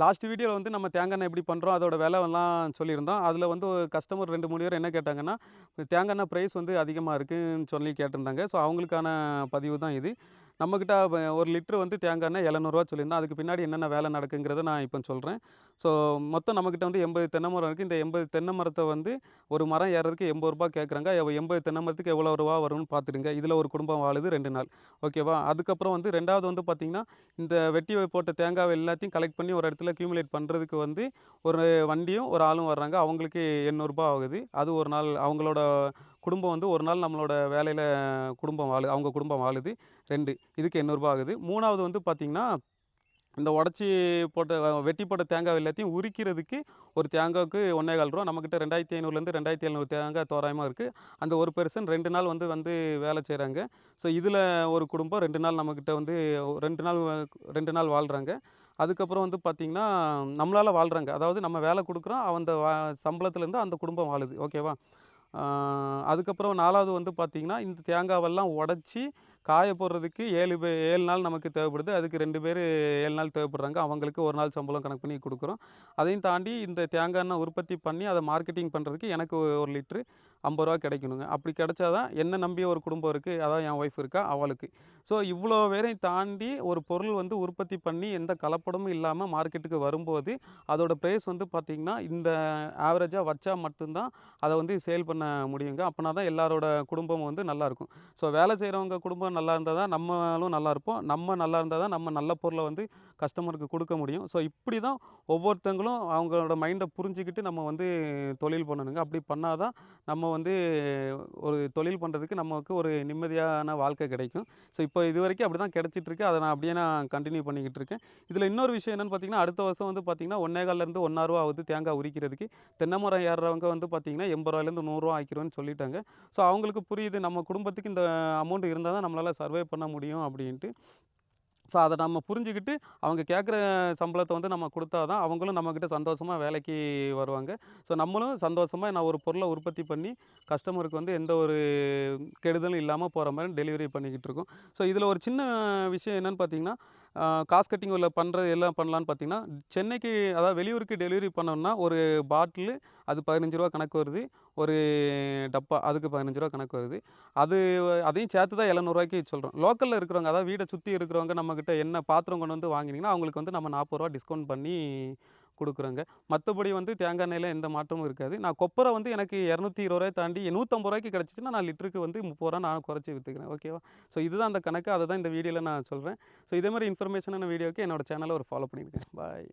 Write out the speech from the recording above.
Last வீடியோவில் வந்து நம்ம தேங்காய் எண்ணெய் எப்படி பண்ணுறோம் அதோட விலைலாம் சொல்லியிருந்தோம். அதில் வந்து கஸ்டமர் ரெண்டு மூணு பேர் என்ன கேட்டாங்கன்னா தேங்காய் எண்ணெய் ப்ரைஸ் வந்து அதிகமாக இருக்குன்னு சொல்லி கேட்டிருந்தாங்க. ஸோ அவங்களுக்கான பதிவு தான் இது. நம்மக்கிட்ட ஒரு லிட்டர் வந்து தேங்காய் எண்ணெய் எழுநூறுவா சொல்லியிருந்தோம் அதுக்கு பின்னாடி என்னென்ன வேலை நடக்குங்கிறத நான் இப்போ சொல்கிறேன் ஸோ மொத்தம் நம்மக்கிட்ட வந்து எண்பது தென்னை மரம் இருக்குது இந்த எண்பது தென்னை மரத்தை வந்து ஒரு மரம் ஏறதுக்கு எண்பது ரூபா கேட்குறாங்க எண்பது தென்னை மரத்துக்கு எவ்வளோ ரூபா வரும்னு பார்த்துடுங்க இதில் ஒரு குடும்பம் வாழுது ரெண்டு நாள். ஓகேவா அதுக்கப்புறம் வந்து ரெண்டாவது வந்து பார்த்திங்கன்னா இந்த வெட்டி போட்ட தேங்காய் எல்லாத்தையும் கலெக்ட் பண்ணி ஒரு இடத்துல அக்யூமுலேட் பண்ணுறதுக்கு வந்து ஒரு வண்டியும் ஒரு ஆளும் வர்றாங்க. அவங்களுக்கு எண்ணூறுபா ஆகுது. அது ஒரு நாள் அவங்களோட குடும்பம் வந்து ஒரு நாள் நம்மளோட வேலையில் குடும்பம் வாழு அவங்க குடும்பம் வாழுது. ரெண்டு இதுக்கு எண்ணூறுபா ஆகுது. மூணாவது வந்து பார்த்திங்கன்னா இந்த உடச்சி போட்ட வெட்டி போட்ட தேங்காய் எல்லாத்தையும் உரிக்கிறதுக்கு ஒரு தேங்காய்க்கு ஒன்றே கால் ரூபா நம்மக்கிட்ட ரெண்டாயிரத்தி ஐநூறுலேருந்து ரெண்டாயிரத்தி எழுநூறு தேங்காய் தோராயமாக இருக்குது அந்த ஒரு பெர்சன் ரெண்டு நாள் வந்து வந்து வேலை செய்கிறாங்க ஸோ இதில் ஒரு குடும்பம் ரெண்டு நாள் நம்மக்கிட்ட வந்து ரெண்டு நாள் ரெண்டு நாள் வாழ்கிறாங்க அதுக்கப்புறம் வந்து பார்த்திங்கன்னா நம்மளால் வாழ்கிறாங்க அதாவது நம்ம வேலை கொடுக்குறோம் அந்த வா சம்பளத்துலேருந்து அந்த குடும்பம் வாழுது. ஓகேவா? அதுக்கப்புறம் நாலாவது வந்து பார்த்திங்கன்னா இந்த தேங்காவெல்லாம் உடச்சி காய போடுறதுக்கு ஏழு பே ஏழு நாள் நமக்கு தேவைப்படுது. அதுக்கு ரெண்டு பேர் ஏழு நாள் தேவைப்படுறாங்க. அவங்களுக்கு ஒரு நாள் சம்பளம் கணக்கு பண்ணி கொடுக்குறோம். அதையும் தாண்டி இந்த தேங்காய் எண்ணெய் உற்பத்தி பண்ணி அதை மார்க்கெட்டிங் பண்ணுறதுக்கு எனக்கு ஒரு லிட்ரு ஐம்பது ரூபா கிடைக்கணுங்க. அப்படி கிடைச்சாதான் என்ன நம்பிய ஒரு குடும்பம் இருக்குது அதான் என் ஒய்ஃப் இருக்கா அவளுக்கு. ஸோ இவ்வளோ பேரையும் தாண்டி ஒரு பொருள் வந்து உற்பத்தி பண்ணி எந்த கலப்படமும் இல்லாமல் மார்க்கெட்டுக்கு வரும்போது அதோட ப்ரைஸ் வந்து பார்த்திங்கன்னா இந்த ஆவரேஜாக வச்சா மட்டும்தான் அதை வந்து சேல் பண்ண முடியுங்க. அப்போனா தான் எல்லாரோட குடும்பமும் வந்து நல்லாயிருக்கும் ஸோ வேலை செய்கிறவங்க குடும்பம் நல்லா இருந்தால் தான் நம்மளும் நல்லா இருப்போம். நம்ம நல்லா இருந்தால் தான் நம்ம நல்ல பொருளை வந்து கஸ்டமருக்கு கொடுக்க முடியும். ஸோ இப்படி தான் ஒவ்வொருத்தங்களும் அவங்களோட மைண்டை புரிஞ்சுக்கிட்டு நம்ம வந்து தொழில் பண்ணணுங்க. அப்படி பண்ணால் தான் நம்ம வந்து ஒரு தொழில் பண்ணுறதுக்கு நமக்கு ஒரு நிம்மதியான வாழ்க்கை கிடைக்கும். ஸோ இப்போ இது வரைக்கும் அப்படி தான் கிடச்சிட்ருக்கு அதை நான் அப்படியே நான் கண்டினியூ பண்ணிக்கிட்டு இருக்கேன். இதில் இன்னொரு விஷயம் என்னென்னு பார்த்தீங்கன்னா அடுத்த வருஷம் வந்து பார்த்திங்கன்னா ஒன்றே கால்லேருந்து ஒன்றாயிரூவா ஆகுது தேங்காய் உரிக்கிறதுக்கு. தென்னைமரம் ஏறுறவங்க வந்து பார்த்திங்கன்னா எண்பது ரூபாயிலேருந்து நூறுரூவா ஆக்கிருவேன்னு சொல்லிட்டாங்க. ஸோ அவங்களுக்கு புரியுது. நம்ம குடும்பத்துக்கு இந்த அமௌண்ட் இருந்தால் தான் நம்மளால் நம்மளால் சர்வே பண்ண முடியும் அப்படின்ட்டு. ஸோ அதை நம்ம புரிஞ்சுக்கிட்டு அவங்க கேட்குற சம்பளத்தை வந்து நம்ம கொடுத்தா தான் அவங்களும் நம்மக்கிட்ட சந்தோஷமாக வேலைக்கு வருவாங்க. ஸோ நம்மளும் சந்தோஷமாக நான் ஒரு பொருளை உற்பத்தி பண்ணி கஸ்டமருக்கு வந்து எந்த ஒரு கெடுதலும் இல்லாமல் போகிற மாதிரி டெலிவரி பண்ணிக்கிட்டு இருக்கோம். ஸோ இதில் ஒரு சின்ன விஷயம் என்னென்னு பார்த்தீங்கன்னா காஸ்ட் கட்டிங் உள்ள பண்ணுறது எல்லாம் பண்ணலான்னு பார்த்தீங்கன்னா சென்னைக்கு அதாவது வெளியூருக்கு டெலிவரி பண்ணோம்னா ஒரு பாட்டிலு அது பதினஞ்சு ரூபா கணக்கு வருது. ஒரு டப்பா அதுக்கு பதினஞ்சு ரூபா கணக்கு வருது. அது அதையும் சேர்த்து தான் எழுநூறுவாய்க்கு சொல்கிறோம் லோக்கலில் இருக்கிறவங்க அதாவது வீடை சுற்றி இருக்கிறவங்க நம்மக்கிட்ட என்ன பாத்திரம் கொண்டு வந்து வாங்கினீங்கன்னா அவங்களுக்கு வந்து நம்ம நாற்பது ரூபா டிஸ்கவுண்ட் பண்ணி கொடுக்குறோங்க. மற்றபடி வந்து தேங்காய் எண்ணெயில் எந்த மாற்றமும் இருக்காது. நான் கொப்பரை வந்து எனக்கு இரநூத்தி இருபது ரூபாய் தாண்டி நூற்றம்பது ரூபாய்க்கு கிடச்சிச்சின்னா நான் லிட்டருக்கு வந்து முப்பது ரூபா நான் குறைச்சி விற்றுக்கிறேன் ஓகேவா ஸோ இதுதான் அந்த கணக்கு. அதை தான் இந்த வீடியோவில் நான் சொல்கிறேன் ஸோ இதே மாதிரி இன்ஃபர்மேஷனான வீடியோக்கு என்னோட சேனலை ஒரு ஃபாலோ பண்ணியிருக்கேன் பாய்